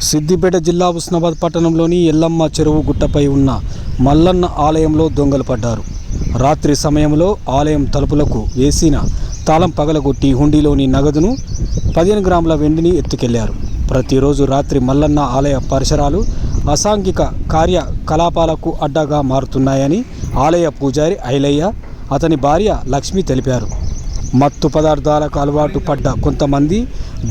సిద్దిపేట జిల్లా ఉస్నాబాద్ పట్టణంలోని ఎల్లమ్మ చెరువు గుట్టపై ఉన్న మల్లన్న ఆలయంలో దొంగలు పడ్డారు. రాత్రి సమయంలో ఆలయం తలుపులకు వేసిన తాళం పగలగొట్టి హుండీలోని నగదును పదిహేను గ్రాముల వెండిని ఎత్తుకెళ్ళారు. ప్రతిరోజు రాత్రి మల్లన్న ఆలయ పరిసరాలు అసాంఘిక కార్యకలాపాలకు అడ్డగా మారుతున్నాయని ఆలయ పూజారి ఐలయ్య అతని భార్య లక్ష్మి తెలిపారు. మత్తు పదార్థాలకు అలవాటు పడ్డ కొంతమంది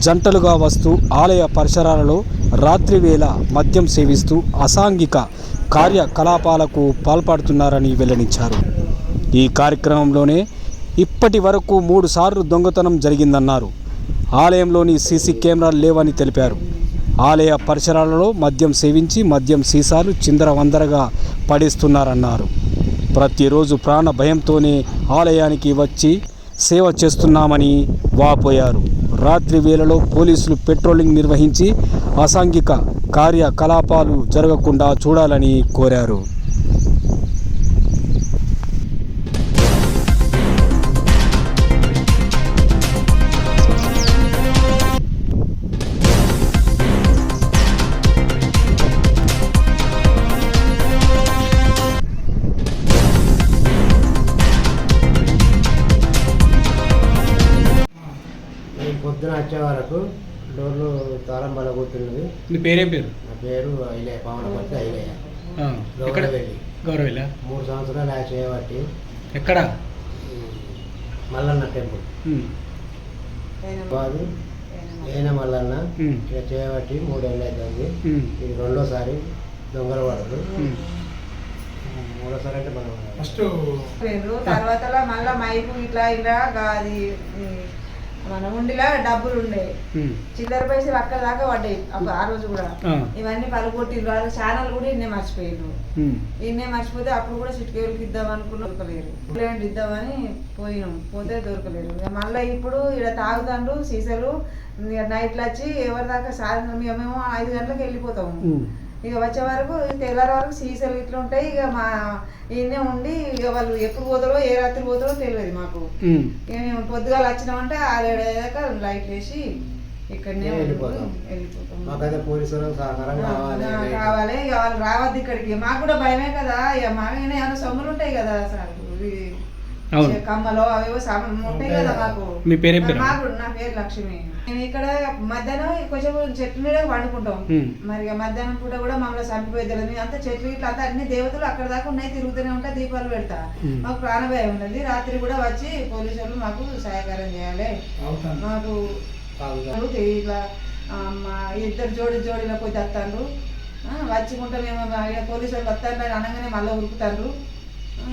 జంటలుగా వస్తూ ఆలయ పరిసరాలలో రాత్రి వేళ మద్యం సేవిస్తూ అసాంఘిక కార్యకలాపాలకు పాల్పడుతున్నారని వెల్లడించారు. ఈ కార్యక్రమంలోనే ఇప్పటి వరకు మూడు సార్లు దొంగతనం జరిగిందన్నారు. ఆలయంలోని సీసీ కెమెరాలు లేవని తెలిపారు. ఆలయ పరిసరాలలో మద్యం సేవించి మద్యం సీసాలు చిందరవందరగా పడేస్తున్నారన్నారు. ప్రతిరోజు ప్రాణ భయంతోనే ఆలయానికి వచ్చి సేవ చేస్తున్నామని వాపోయారు. రాత్రి వేళలో పోలీసులు పెట్రోలింగ్ నిర్వహించి అసాంఘిక కార్యకలాపాలు జరగకుండా చూడాలని కోరారు. పొద్దున వచ్చే వరకు డోర్లు తాళం బలగొట్టున్నది మీ పేరేం పేరు? నా పేరు ఐలే పావనపర్తి ఐలయ్య ఎక్కడ? గౌరవెల్లి గౌరవిల్ల మూడు సంవత్సరాలు ఆ చేయబట్టి ఎక్కడ? మల్లన్న టెంపుల్. బాదు ఏన మల్లన్న. ఇక చేయబట్టి మూడేళ్ళు అవుతుంది ఇది రెండోసారి దొంగల వాడదు మూడోసారి అంటే మనం ఫస్ట్ తర్వాత మళ్ళా మైకు ఇట్లా ఇలా అది మన ఉండిలా డబ్బులు ఉండే చిల్లర పైసలు అక్కడ దాకా పడ్డాయి. ఆ రోజు కూడా. ఇవన్నీ పలుకొట్టిండ్రు అది ఛానల్ కూడా ఇన్నే మర్చిపోయిండ్రు ఇన్నే మర్చిపోతే అప్పుడు కూడా చిట్కేళ్ళకి ఇద్దాం అనుకున్న దొరకలేరు. ఇలాంటి ఇద్దామని పోయినాం. పోతే దొరకలేరు. మళ్ళీ ఇప్పుడు ఇక్కడ తాగుతాండ్రు సీసాలు నైట్లు వచ్చి ఎవరి దాకా సాయంత్రం మేము ఐదు గంటలకు వెళ్ళిపోతాము. ఇక వచ్చే వరకు తెల్లారి వరకు సీసాలు ఇట్లా ఉంటాయి. ఇక మా ఈయనే ఉండి ఇక వాళ్ళు ఎప్పుడు పోతారో ఏ రాత్రి పోతారో తెలియదు మాకు. ఇక మేము పొద్దుగాల వచ్చినామంటే ఆరేడాక లైట్ వేసి ఇక్కడనే వెళ్ళిపోతాం. వెళ్ళిపోతాం. మాకైతే పోలీసులు సహకారం కావాలి ఇక వాళ్ళు రావద్దు ఇక్కడికి. మాకు కూడా భయమే కదా. ఇక మాకైనా ఏమైనా సొమ్ములు ఉంటాయి కదా ఇవి అవును. కమ్మలో అవేవో సామాన్ ఉంటాయి కదా మాకు మీ పేరేం? మాకు నా పేరు లక్ష్మి. మేము ఇక్కడ మధ్యాహ్నం కొంచెం చెట్ల మీద వండుకుంటాం. మరి ఇక మధ్యాహ్నం పూట కూడా మమ్మల్ని చంపిపోయేది అంతా చెట్లు ఇట్లా అంతా అన్ని దేవతలు అక్కడ దాకా ఉన్నాయి తిరుగుతూనే ఉంటాయి దీపాలు పెడతా. మాకు ప్రాణభయం ఉన్నది. రాత్రి కూడా వచ్చి పోలీసు వాళ్ళు మాకు సహాయకారం చేయాలి. మాకు ఇట్లా ఇద్దరు జోడి జోడిలో పోయి తెస్తాండ్రు వచ్చుకుంటే మేము ఇక పోలీసు వాళ్ళు వస్తాను అనగానే మళ్ళీ ఉరుకుతాండ్రు. ఆ,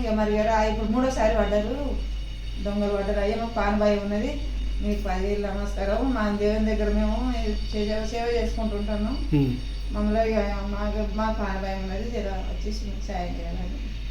ఇక మరి ఇక రా- ఇప్పుడు మూడోసారి పడ్డారు. దొంగలు పడ్డారు. అయ్యా మాకు పానభాయం ఉన్నది. మీకు పదివేలు నమస్కారం. మా దేవుని దగ్గర మేము సేవ చేసుకుంటుంటాము. మమ్మల్ని మాకు మా పానభయం ఉన్నది. మీకు సాయం చేయాలని.